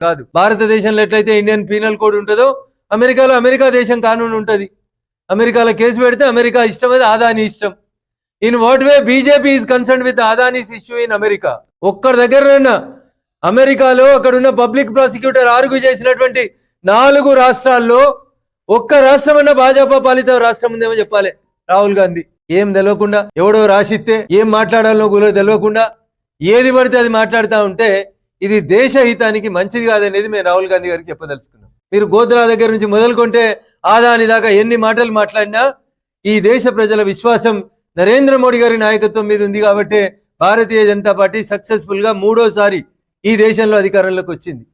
కాదు. భారతదేశంలో ఎట్లయితే ఇండియన్ పీనల్ కోడ్ ఉంటుందో అమెరికాలో అమెరికా దేశం కానూన్ ఉంటుంది. అమెరికాలో కేసు పెడితే అమెరికా ఇష్టం అది ఆదాని ఇష్టం. In what way BJP is concern with Adani's issue in America ఒక్కరి దగ్గర అమెరికాలో అక్కడ ఉన్న పబ్లిక్ ప్రాసిక్యూటర్ ఆర్గ్యూ చేసినటువంటి నాలుగు రాష్ట్రాల్లో ఒక్క రాష్ట్రం అన్న భాజపా పాలిత రాష్ట్రం ఉందేమో చెప్పాలి. రాహుల్ గాంధీ. ఏం తెలవకుండా ఎవడో రాసిస్తే ఏం మాట్లాడాలో కూడా తెలవకుండా ఏది పడితే అది మాట్లాడుతూ ఉంటే ఇది దేశ హితానికి మంచిది కాదనేది మేము రాహుల్ గాంధీ గారికి చెప్పదలుచుకున్నాం. మీరు గోద్రా దగ్గర నుంచి మొదలుకొంటే ఆదాని దాకా ఎన్ని మాటలు మాట్లాడినా ఈ దేశ ప్రజల విశ్వాసం నరేంద్ర మోడీ గారి నాయకత్వం మీద ఉంది కాబట్టి భారతీయ జనతా పార్టీ సక్సెస్ఫుల్గా మూడోసారి ఈ దేశంలో అధికారంలోకి వచ్చింది.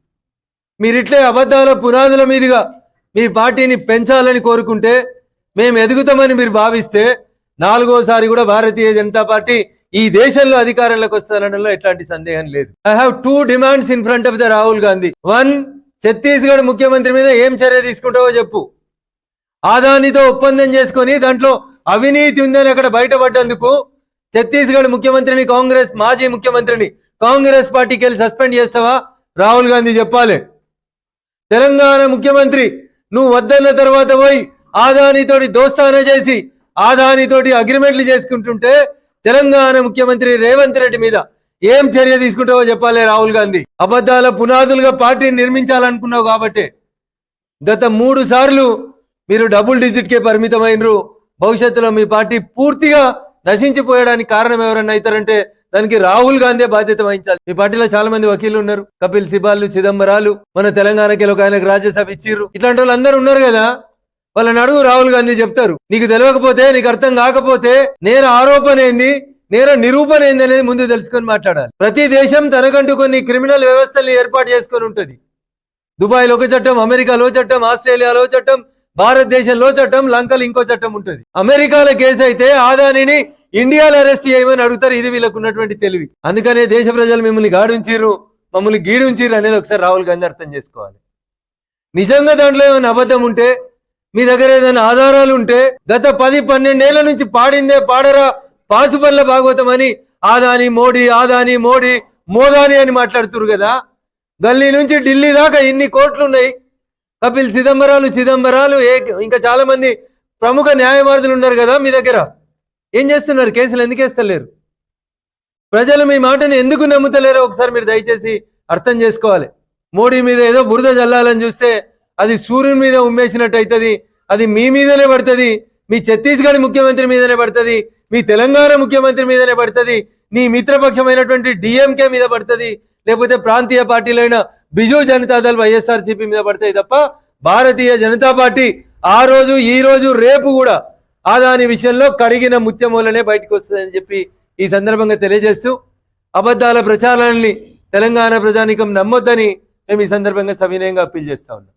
మీరు ఇట్లే అబద్ధాల పునాదుల మీదుగా మీ పార్టీని పెంచాలని కోరుకుంటే మేము ఎదుగుతామని మీరు భావిస్తే నాలుగోసారి కూడా భారతీయ జనతా పార్టీ ఈ దేశంలో అధికారంలోకి వస్తారనడంలో ఎట్లాంటి సందేహం లేదు. I have two demands in front of the Rahul Gandhi one Chhattisgarh ముఖ్యమంత్రి మీద ఏం చర్య తీసుకుంటావో చెప్పు. ఆదానితో ఒప్పందం చేసుకొని దాంట్లో అవినీతి ఉందని అక్కడ బయటపడ్డందుకు ఛత్తీస్గఢ్ ముఖ్యమంత్రిని కాంగ్రెస్ మాజీ ముఖ్యమంత్రిని కాంగ్రెస్ పార్టీకి వెళ్ళి సస్పెండ్ చేస్తావా? రాహుల్ గాంధీ చెప్పాలి. తెలంగాణ ముఖ్యమంత్రి నువ్వు వద్దన్న తర్వాత పోయి ఆదానితోటి దోస్తాన చేసి ఆదానితోటి అగ్రిమెంట్లు చేసుకుంటుంటే తెలంగాణ ముఖ్యమంత్రి రేవంత్ రెడ్డి మీద ఏం చర్య తీసుకుంటావో చెప్పాలి రాహుల్ గాంధీ. అబద్ధాల పునాదులుగా పార్టీని నిర్మించాలనుకున్నావు కాబట్టి గత మూడు సార్లు మీరు డబుల్ డిజిట్ కే పరిమితమైనరు. భవిష్యత్తులో మీ పార్టీ పూర్తిగా నశించిపోయడానికి కారణం ఎవరన్నా అవుతారంటే దానికి రాహుల్ గాంధీ బాధ్యత వహించాలి. మీ పార్టీలో చాలా మంది వకీలు ఉన్నారు. కపిల్ సిబాల్ చిదంబరాలు మన తెలంగాణకి ఒక ఆయనకు రాజ్యసభ ఇచ్చిర్రు. ఇట్లాంటి వాళ్ళు అందరూ ఉన్నారు కదా. వాళ్ళని అడుగు రాహుల్ గాంధీ చెప్తారు. నీకు తెలియకపోతే నీకు అర్థం కాకపోతే నేర ఆరోపణ ఏంది? నేర నిరూపణ ఏంది అనేది ముందు తెలుసుకొని మాట్లాడాలి. ప్రతి దేశం తనకంటూ కొన్ని క్రిమినల్ వ్యవస్థల్ని ఏర్పాటు చేసుకొని ఉంటుంది. దుబాయ్లో ఒక చట్టం అమెరికాలో చట్టం ఆస్ట్రేలియాలో చట్టం భారతదేశంలో చట్టం లంకలు ఇంకో చట్టం ఉంటుంది. అమెరికాలో కేసు అయితే ఆదానిని ఇండియాలో అరెస్ట్ చేయమని అడుగుతారు. ఇది వీళ్ళకు ఉన్నటువంటి తెలివి. అందుకనే దేశ ప్రజలు మిమ్మల్ని గాడుంచిర్రు మమ్మల్ని గీడుంచిర్రు అనేది ఒకసారి రాహుల్ గాంధీ అర్థం చేసుకోవాలి. నిజంగా దాంట్లో ఏమైనా అబద్ధం ఉంటే మీ దగ్గర ఏదైనా ఆధారాలు ఉంటే గత పది పన్నెండేళ్ళ నుంచి పాడిందే పాడరా పాసుపల్ల భాగవతం అని ఆదాని మోడీ ఆదాని మోడీ మోదాని అని మాట్లాడుతురు కదా. గల్లీ నుంచి ఢిల్లీ దాకా ఇన్ని కోట్లున్నాయి. కపిల్ చిదంబరాలు చిదంబరాలు ఏ ఇంకా చాలా మంది ప్రముఖ న్యాయవాదులు ఉన్నారు కదా మీ దగ్గర. ఏం చేస్తున్నారు? కేసులు ఎందుకు వేస్తలేరు? ప్రజలు మీ మాటను ఎందుకు నమ్ముతలేరో ఒకసారి మీరు దయచేసి అర్థం చేసుకోవాలి. మోడీ మీద ఏదో బురద జల్లాలని చూస్తే అది సూర్యుని మీద ఉమ్మేసినట్టు అవుతుంది అది మీ మీదనే పడుతుంది. మీ ఛత్తీస్గఢ్ ముఖ్యమంత్రి మీదనే పడుతుంది. మీ తెలంగాణ ముఖ్యమంత్రి మీదనే పడుతుంది. నీ మిత్రపక్షమైనటువంటి డిఎంకే మీద పడుతుంది. లేకపోతే ప్రాంతీయ పార్టీలైన బిజు జనతాదళ్ వైఎస్ఆర్సీపీ మీద పడతాయి తప్ప భారతీయ జనతా పార్టీ ఆ రోజు ఈ రోజు రేపు కూడా ఆదాని విషయంలో కడిగిన ముత్యమూలనే బయటకు వస్తుందని చెప్పి ఈ సందర్భంగా తెలియజేస్తూ అబద్ధాల ప్రచారాన్ని తెలంగాణ ప్రజానికం నమ్మొద్దని మేము ఈ సందర్భంగా సవినయంగా అప్పీల్ చేస్తా ఉన్నాం.